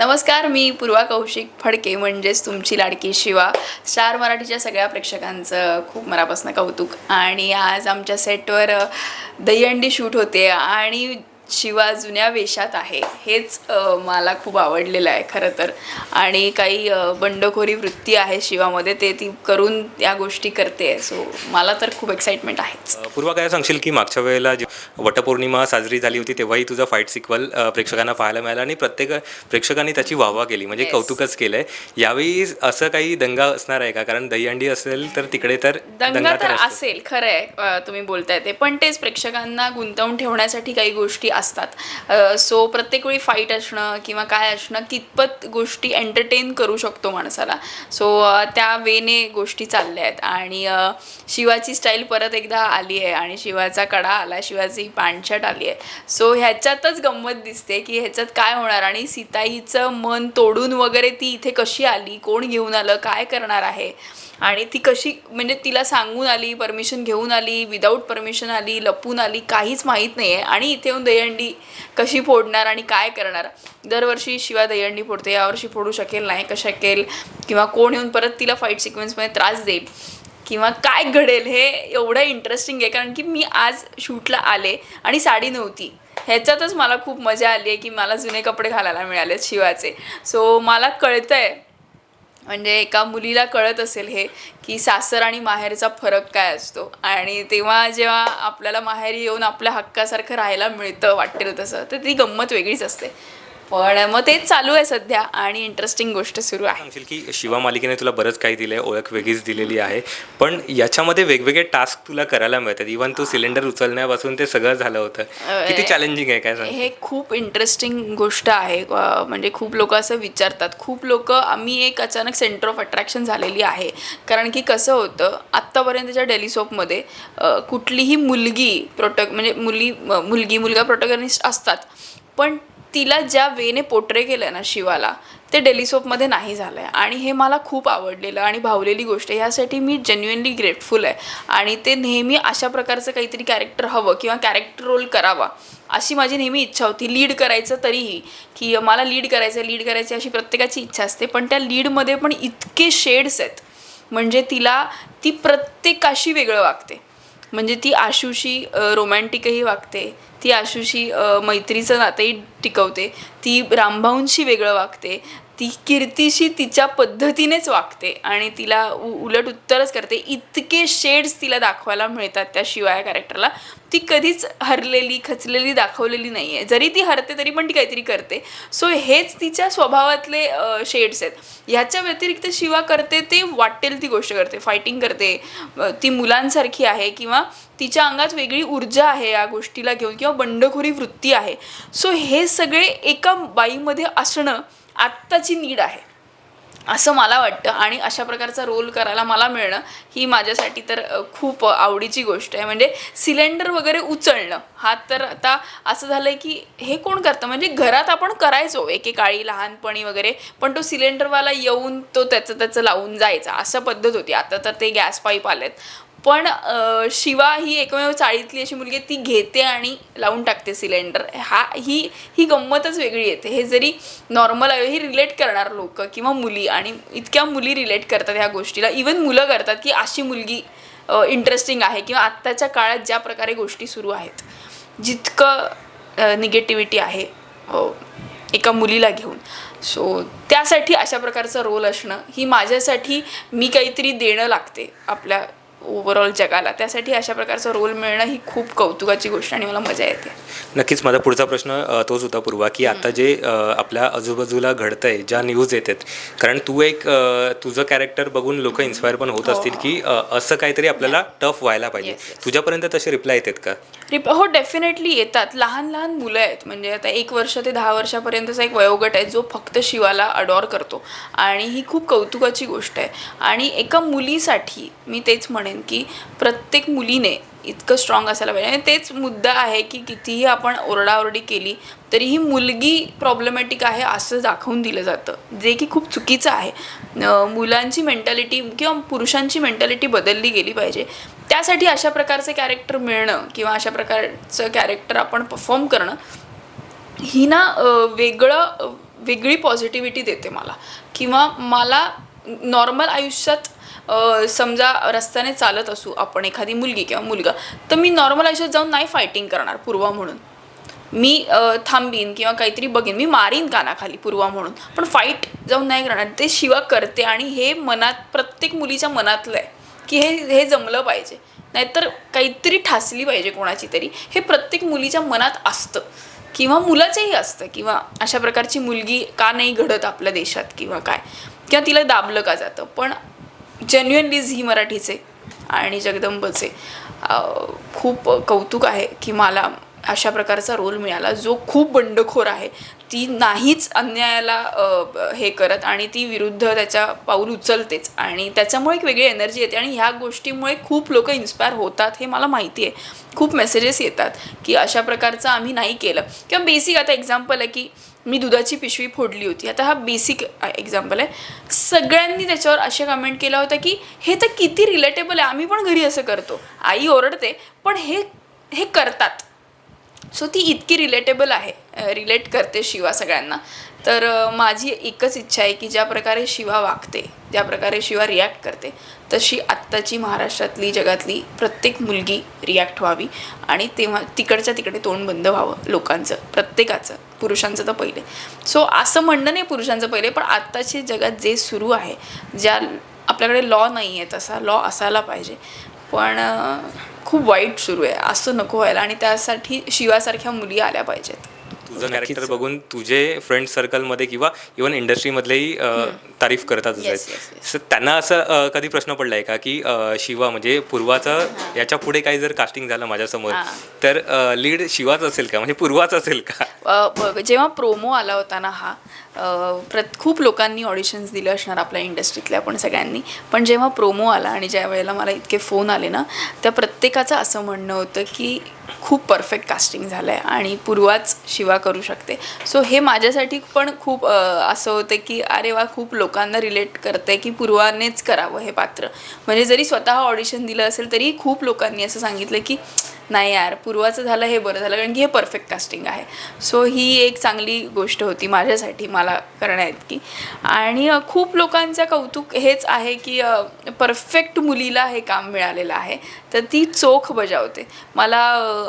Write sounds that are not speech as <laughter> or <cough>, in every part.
नमस्कार मी पूर्वा कौशिक फडके म्हणजेच तुमची लाडकी शिवा. स्टार मराठीच्या सगळ्या प्रेक्षकांचं खूप मनापासून कौतुक. आणि आज आमच्या सेटवर दहीहंडी शूट होते. आणि शिवा जुन्या वेशात आहे. हेच मला खूप आवडलेलं आहे खरं तर. आणि काही बंडखोरी वृत्ती आहे शिवामध्ये ते ती करून या गोष्टी करते. सो मला तर खूप एक्साइटमेंट आहेच. पूर्वा काय सांगशील की मागच्या वेळेला जी वटपौर्णिमा साजरी झाली होती तेव्हाही तुझा फाईट सिक्वल प्रेक्षकांना पाहायला मिळाला आणि प्रत्येक प्रेक्षकांनी त्याची वाहवा केली. म्हणजे Yes. कौतुकच केलंय. यावेळी असं काही दंगा असणार आहे का? कारण दहीहंडी असेल तर तिकडे तर दंगा तर. असेल खरं आहे. तुम्ही बोलताय ते. पण तेच प्रेक्षकांना गुंतवून ठेवण्यासाठी काही गोष्टी असतात. सो प्रत्येक वेळी फाईट असणं किंवा काय असणं कितपत गोष्टी एंटरटेन करू शकतो माणसाला. सो त्या वेने गोष्टी चालल्या आहेत. आणि शिवाची स्टाईल परत एकदा आली आहे आणि शिवाचा कडा आला शिवाची पॅन्टशर्ट आली आहे. सो ह्याच्यातच गंमत दिसते की ह्याच्यात काय होणार आणि सीताईचं मन तोडून वगैरे ती इथे कशी आली कोण घेऊन आलं काय करणार आहे? आणि ती कशी म्हणजे तिला सांगून आली परमिशन घेऊन आली विदाऊट परमिशन आली लपून आली काहीच माहीत नाही आहे आणि इथे येऊन दहीहंडी कशी फोडणार आणि काय करणार? दरवर्षी शिवा दहीहंडी फोडते यावर्षी फोडू शकेल नाही का शकेल? किंवा कोण येऊन परत तिला फाईट सिक्वेन्समध्ये त्रास देईल? किंवा काय घडेल? हे एवढं इंटरेस्टिंग आहे कारण की मी आज शूटला आले आणि साडी नव्हती. ह्याच्यातच मला खूप मजा आली आहे की मला जुने कपडे घालायला मिळालेत शिवाचे. सो मला कळतंय म्हणजे एका मुलीला कळत असेल हे की सासर आणि माहेरचा फरक काय असतो. आणि तेव्हा जेव्हा आपल्याला माहेरी येऊन आपल्या हक्कासारखं राहायला मिळतं वाटेल तसं तर ती गंमत वेगळीच असते. पण मग तेच चालू आहे सध्या आणि इंटरेस्टिंग गोष्ट सुरू आहे. सांगशील की शिवा मालिकेने तुला बरंच काही दिलंय ओळख वेगळीच दिलेली आहे. पण याच्यामध्ये वेगवेगळे टास्क तुला करायला मिळतात. इव्हन तू सिलेंडर उचलण्यापासून ते सगळं झालं होतं. किती चॅलेंजिंग आहे काय सांग? हे खूप इंटरेस्टिंग गोष्ट आहे. म्हणजे खूप लोक असं विचारतात. खूप लोक आम्ही एक अचानक सेंटर ऑफ अट्रॅक्शन झालेली आहे. कारण की कसं होतं आत्तापर्यंतच्या डेली सोपमध्ये कुठलीही मुलगी प्रोटक म्हणजे मुली मुलगी मुलगा प्रोटोगनिस्ट असतात. पण तिला ज्या वेने पोट्रे केलं ना शिवाला ते डेली सोपमध्ये नाही झालं आहे आणि हे मला खूप आवडलेलं आणि भावलेली गोष्ट आहे. ह्यासाठी मी जेन्युअनली ग्रेटफुल आहे. आणि ते नेहमी अशा प्रकारचं काहीतरी कॅरेक्टर हवं किंवा कॅरेक्टर रोल करावा अशी माझी नेहमी इच्छा होती. लीड करायचं तरीही की मला लीड करायचं लीड करायची अशी प्रत्येकाची इच्छा असते. पण त्या लीडमध्ये पण इतके शेड्स आहेत. म्हणजे तिला ती प्रत्येकाशी वेगळं वागते. म्हणजे ती आशुशी रोमॅन्टिकही वागते. ती आशुशी मैत्रीचं नातंही टिकवते. ती रामभाऊंशी वेगळं वागते. ती कीर्तीशी तिच्या पद्धतीनेच वागते आणि तिला उ उलट उत्तरच करते. इतके शेड्स तिला दाखवायला मिळतात त्या शिवाय कॅरेक्टरला ती कधीच हरलेली खचलेली दाखवलेली नाही आहे जरी ती हरते तरी पण ती काहीतरी करते. सो हेच तिच्या स्वभावातले शेड्स आहेत. ह्याच्या व्यतिरिक्त शिवा करते ते वाटेल ती गोष्ट करते. फायटिंग करते. ती मुलांसारखी आहे किंवा तिच्या अंगात वेगळी ऊर्जा आहे या गोष्टीला घेऊन किंवा बंडखोरी वृत्ती आहे. सो हे सगळे एका बाईमध्ये असणं आत्ताची नीड आहे. असं मला वाटतं आणि अशा प्रकारचा रोल करायला मला मिळणं ही माझ्यासाठी तर खूप आवडीची गोष्ट आहे. म्हणजे सिलेंडर वगैरे उचलणं हा तर आता असं झालं आहे की हे कोण करतं? म्हणजे घरात आपण करायचो एकेकाळी लहानपणी वगैरे पण तो सिलेंडरवाला येऊन तो त्याचं त्याचं लावून जायचा. असं पद्धत होती. आता तर ते गॅस पाईप आलेत. पण शिवा ही एकमेव चाळीतली अशी मुलगी ती घेते आणि लावून टाकते सिलेंडर. हा ही ही गंमतच वेगळी येते. हे जरी नॉर्मल आहे ही रिलेट करणार लोक किंवा मुली आणि इतक्या मुली रिलेट करतात ह्या गोष्टीला. इवन मुलं करतात की अशी मुलगी इंटरेस्टिंग आहे किंवा आत्ताच्या काळात ज्या प्रकारे गोष्टी सुरू आहेत जितकं निगेटिव्हिटी आहे एका मुलीला घेऊन. सो त्यासाठी अशा प्रकारचा रोल असणं ही माझ्यासाठी मी काहीतरी देणं लागते आपल्या ओव्हरऑल जगाला. त्यासाठी अशा प्रकारचा रोल मिळणं ही खूप कौतुकाची गोष्ट आणि मला मजा येते. नक्कीच माझा पुढचा प्रश्न तोच होता पूर्वा की आता जे आपल्या आजूबाजूला घडतंय ज्या न्यूज येतात कारण तू एक तुझं कॅरेक्टर बघून लोक इन्स्पायर पण होत असतील की असं काहीतरी आपल्याला टफ व्हायला पाहिजे. तुझ्यापर्यंत तसे रिप्लाय येतात का? रिप हो डेफिनेटली येतात. लहान लहान मुलं आहेत. म्हणजे आता एक वर्ष ते दहा वर्षापर्यंतचा एक वयोगट आहे जो फक्त शिवाला अडॉर करतो. आणि ही खूप कौतुकाची गोष्ट आहे. आणि एका मुलीसाठी मी तेच म्हणेन की प्रत्येक मुलीने इतकं स्ट्रॉंग असायला पाहिजे. आणि तेच मुद्दा आहे की कितीही आपण ओरडाओरडी केली तरी ही मुलगी प्रॉब्लेमॅटिक आहे असं दाखवून दिलं जातं. जे की खूप चुकीचं आहे. मुलांची मेंटॅलिटी किंवा पुरुषांची मेंटॅलिटी बदलली गेली पाहिजे. त्यासाठी अशा प्रकारचे कॅरेक्टर मिळणं किंवा अशा प्रकारचं कॅरेक्टर आपण परफॉर्म करणं ही ना वेगळं वेगळी पॉझिटिव्हिटी देते मला. किंवा मला नॉर्मल आयुष्यात समजा रस्त्याने चालत असू आपण एखादी मुलगी किंवा मुलगा तर मी नॉर्मल आयुष्यात जाऊन नाही फायटिंग करणार पूर्वा म्हणून. मी थांबीन किंवा काहीतरी बघेन मी मारीन कानाखाली पूर्वा म्हणून. पण फाईट जाऊन नाही करणार. ते शिवा करते आणि हे मनात प्रत्येक मुलीच्या मनातलं आहे की हे हे जमलं पाहिजे. नाहीतर काहीतरी ठासली पाहिजे कोणाची तरी. हे प्रत्येक मुलीच्या मनात असतं. किंवा मुलाचंही असतं किंवा अशा प्रकारची मुलगी का नाही घडत आपल्या देशात किंवा काय? किंवा तिला दाबलं का जातं? पण जेन्युअनलीज ही मराठीचे आणि जगदंबचे. खूप कौतुक आहे की मला अशा प्रकारचा रोल मिळाला जो खूप बंडखोर आहे. ती नाहीच अन्यायाला हे करत आणि ती विरुद्ध त्याच्या पाऊल उचलतेच आणि त्याच्यामुळे एक वेगळी एनर्जी येते आणि ह्या गोष्टीमुळे खूप लोक इन्स्पायर होतात हे मला माहिती आहे. खूप मेसेजेस येतात की अशा प्रकारचं आम्ही नाही केलं. किंवा बेसिक आता एक्झाम्पल आहे की मी दुधाची पिशवी फोडली होती. आता हा बेसिक एक्झाम्पल आहे. सगळ्यांनी त्याच्यावर असे कमेंट केला होता की हे तर किती रिलेटेबल आहे. आम्ही पण घरी असं करतो. आई ओरडते पण हे हे करतात. सो ती इतकी रिलेटेबल आहे. रिलेट करते शिवा सगळ्यांना. तर माझी एकच इच्छा आहे की ज्या प्रकारे शिवा वागते ज्या प्रकारे शिवा रिॲक्ट करते तशी आत्ताची महाराष्ट्रातली जगातली प्रत्येक मुलगी रिॲक्ट व्हावी आणि तेव्हा तिकडच्या तिकडे तोंड बंद व्हावं लोकांचं प्रत्येकाचं पुरुषांचं तर पहिले. सो असं म्हणणं नाही पुरुषांचं पहिले पण आत्ताची जगात जे सुरू आहे ज्या आपल्याकडे लॉ नाही आहे तसा लॉ असायला पाहिजे. पण खूप वाईट सुरू आहे. असं नको व्हायला आणि त्यासाठी शिवासारख्या मुली आल्या पाहिजेत. तुझं कॅरेक्टर बघून तुझे फ्रेंड सर्कलमध्ये किंवा इव्हन इंडस्ट्रीमधलेही तारीफ आहेत So, त्यांना असं कधी प्रश्न पडलाय का की अ, शिवा म्हणजे पूर्वाचं याच्यापुढे काही जर कास्टिंग झालं माझ्यासमोर. तर लीड शिवाच असेल का? म्हणजे पूर्वाच असेल का? जेव्हा प्रोमो आला होता ना हा प्रत खूप लोकांनी ऑडिशन्स दिले असणार आपल्या इंडस्ट्रीतल्या पण सगळ्यांनी. पण जेव्हा प्रोमो आला आणि ज्या वेळेला मला इतके फोन आले ना त्या प्रत्येकाचं असं म्हणणं होतं की खूप परफेक्ट कास्टिंग झालं आहे आणि पूर्वाच शिवा करू शकते. सो हे माझ्यासाठी पण खूप असं होतं की अरे वा खूप लोकांना रिलेट करते की पूर्वानेच करावं हे पात्र. म्हणजे जरी स्वतः ऑडिशन दिलं असेल तरी खूप लोकांनी असं सांगितलं की नाही यार पूर्वाचं झालं हे बरं झालं कारण की हे परफेक्ट कास्टिंग आहे. सो ही एक चांगली गोष्ट होती माझ्यासाठी मला करण्याइतकी. आणि खूप लोकांचं कौतुक हेच आहे की परफेक्ट मुलीला हे काम मिळालेलं आहे. तर ती चोख बजावते. मला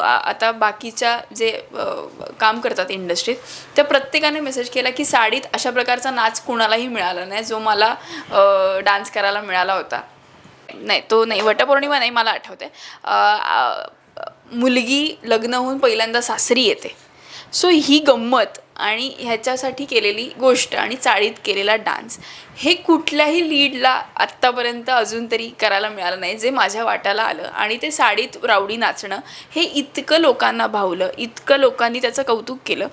आता बाकीच्या जे काम करतात इंडस्ट्रीत त्या प्रत्येकाने मेसेज केला की साडीत अशा प्रकारचा नाच कुणालाही मिळाला नाही जो मला डान्स करायला मिळाला होता. नाही तो नाही वटपौर्णिमा नाही मला आठवते. मुलगी लग्न होऊन पहिल्यांदा सासरी येते. सो ही गंमत आणि ह्याच्यासाठी केलेली गोष्ट आणि चाळीत केलेला डान्स हे कुठल्याही लीडला आत्तापर्यंत अजून तरी करायला मिळालं नाही जे माझ्या वाट्याला आलं. आणि ते साडीत रावडी नाचणं हे इतकं लोकांना भावलं इतकं लोकांनी त्याचं कौतुक केलं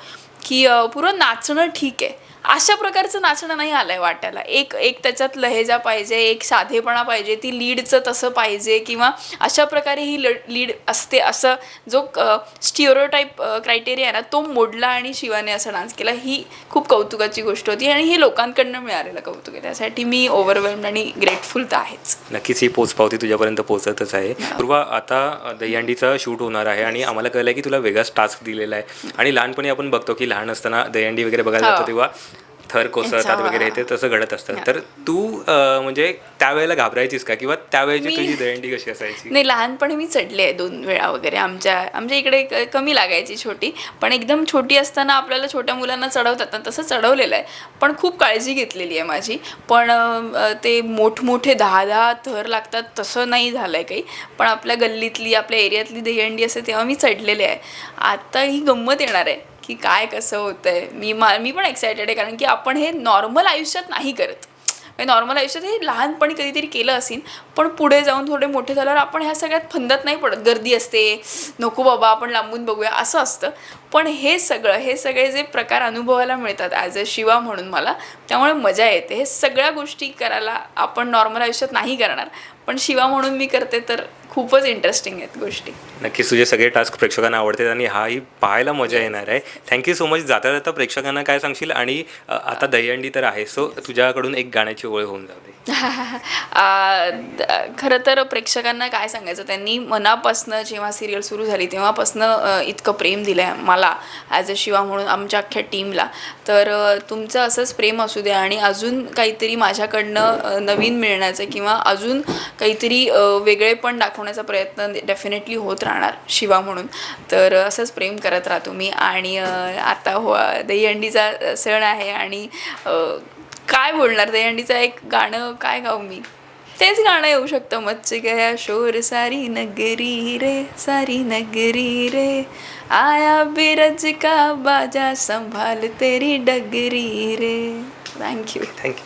की पुरं नाचणं ठीक आहे. अशा प्रकारचं नाचणं नाही आलं आहे वाट्याला. एक एक त्याच्यात लहेजा पाहिजे एक साधेपणा पाहिजे ती लीडचं तसं पाहिजे किंवा अशा प्रकारे ही लीड असते असं जो स्टिओरोटाईप क्रायटेरिया आहे ना तो मोडला आणि शिवाने असा डान्स केला ही खूप कौतुकाची गोष्ट होती आणि हे लोकांकडनं मिळालेलं कौतुक आहे. त्यासाठी मी ओव्हरवेल्ड आणि ग्रेटफुल तर आहेच. नक्कीच ही पोचपावती तुझ्यापर्यंत पोहोचतच आहे. पूर्वा आता दहीहंडीचा शूट होणार आहे आणि आम्हाला कळलं की तुला वेगळाच टास्क दिलेला आहे. आणि लहानपणी आपण बघतो की लहान असताना दहीहंडी वगैरे बघायला हो. जातो तेव्हा थर कोसळतात. वगैरे हे ते तसं घडत असतं. तर तू म्हणजे त्यावेळेला घाबरायचीस का? किंवा त्यावेळेची तुझी दहीहंडी कशी असायची? नाही लहानपणी मी चढले आहे दोन वेळा वगैरे आमच्या आमच्या इकडे कमी लागायची छोटी. पण एकदम छोटी असताना आपल्याला छोट्या मुलांना चढवतात ना तसं चढवलेलं आहे. पण खूप काळजी घेतलेली आहे माझी. पण ते मोठमोठे दहा दहा थर लागतात तसं नाही झालं आहे काही. पण आपल्या गल्लीतली आपल्या एरियातली दहीहंडी असते तेव्हा मी चढलेले आहे. आता ही गंमत येणार आहे. की काय कसं होतंय. मी मा मी पण एक्सायटेड आहे कारण की आपण हे नॉर्मल आयुष्यात नाही करत. म्हणजे नॉर्मल आयुष्यात हे लहानपणी कधीतरी केलं असेल पण पुढे जाऊन थोडे मोठे झाल्यावर आपण ह्या सगळ्यात फंदत नाही पडत. गर्दी असते नको बाबा आपण लांबून बघूया असं असतं. पण हे सगळं हे सगळे जे प्रकार अनुभवायला मिळतात ॲज अ शिवा म्हणून मला त्यामुळे मजा येते. हे सगळ्या गोष्टी करायला आपण नॉर्मल आयुष्यात नाही करणार. पण शिवा म्हणून मी करते तर खूपच इंटरेस्टिंग आहेत गोष्टी. नक्कीच तुझे सगळे टास्क प्रेक्षकांना आवडतात आणि हाही पाहायला मजा येणार आहे. थँक्यू सो मच जाता जाता प्रेक्षकांना काय सांगशील? आणि आता दहीहंडी तर आहे सो तुझ्याकडून एक गाण्याची ओळ होऊन <laughs> द- खरं तर प्रेक्षकांना काय सांगायचं? त्यांनी मनापासनं जेव्हा सिरियल सुरू झाली तेव्हापासनं इतकं प्रेम दिलं आहे मला ॲज अ शिवा म्हणून आमच्या अख्ख्या टीमला तर तुमचं असंच प्रेम असू द्या आणि अजून काहीतरी माझ्याकडनं नवीन मिळण्याचं किंवा अजून काहीतरी अ, वेगळेपण दाखवण्याचा प्रयत्न डेफिनेटली होत राहणार शिवा म्हणून. तर असंच प्रेम करत राहा तुम्ही आणि आता हो दहीहंडीचा सण आहे आणि काय बोलणार? दहीहंडीचं एक गाणं काय गाऊ मी? तेच गाणं येऊ शकतं. मच्छ गया शोर सारी नगरी रे सारी नगरी रे. आया बिरज का बाजा संभाल तेरी डगरी रे. Thank you thank you